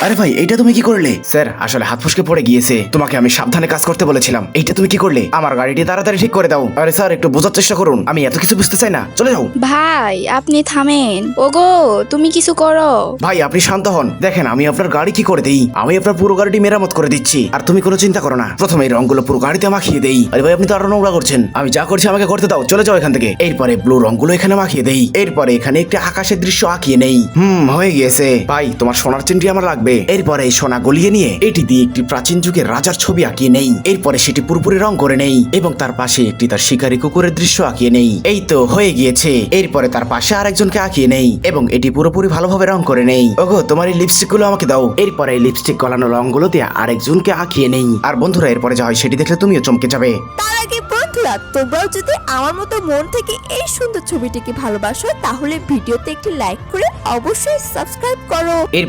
আরে ভাই এটা তুমি কি করলে? স্যার আসলে হাত ফুসকে পড়ে গিয়েছে। তোমাকে আমি সাবধানে কাজ করতে বলেছিলাম। এইটা তুমি কি করলে? আমার গাড়িটি তাড়াতাড়ি ঠিক করে দাও। আরে স্যার একটু বোঝার চেষ্টা করুন। আমি এত কিছু বুঝতে চাই না। চলে যাও। ভাই আপনি থামেন। ওগো তুমি কিছু করো। ভাই আপনি শান্ত হন। দেখেন আমি আপনার গাড়ি কি করে দেই? আমি আপনার পুরো গাড়িটি মেরামত করে দিচ্ছি। আর তুমি কোনো চিন্তা করো না। প্রথমে এই রঙগুলো পুরো গাড়িতে মাখিয়ে দেই। আরে ভাই আপনি তো আরও নোংরা করছেন। আমি যা করছি আমাকে করতে দাও। চলে যাও এখান থেকে। এরপরে ব্লু রঙগুলো এখানে মাখিয়ে দেই। এরপরে এখানে একটি আকাশের দৃশ্য আঁকিয়ে নেই। হুম হয়ে গিয়েছে। ভাই তোমার সোনার চেনটি আমার লাগবে। এরপরে এই সোনা গলিয়ে নিয়ে এটি দিয়ে একটি প্রাচীন যুগের রাজার ছবি আঁকিয়ে নেই। এরপরে সেটি পুরোপুরি রং করে নেই এবং তার পাশে একটি তার শিকারী কুকুরের দৃশ্য আঁকিয়ে নেই। এই তো হয়ে গিয়েছে। এরপরে তার পাশে আরেকজনকে আঁকিয়ে নেই এবং এটি পুরোপুরি ভালোভাবে রং করে নেই। ওগো তোমার এই লিপস্টিকগুলো আমাকে দাও। এরপরে এই লিপস্টিক গলানো রঙগুলো দিয়ে আরেকজনকে আঁকিয়ে নেই। আর বন্ধুরা এরপরে যা হয় সেটি দেখলে তুমিও চমকে যাবে। তার আগে বন্ধুরা তোমরাও যদি আমার মতো মন থেকে এই সুন্দর ছবিটিকে ভালোবাসো তাহলে ভিডিওতে একটি লাইক করে অবশ্যই সাবস্ক্রাইব করো। এরপর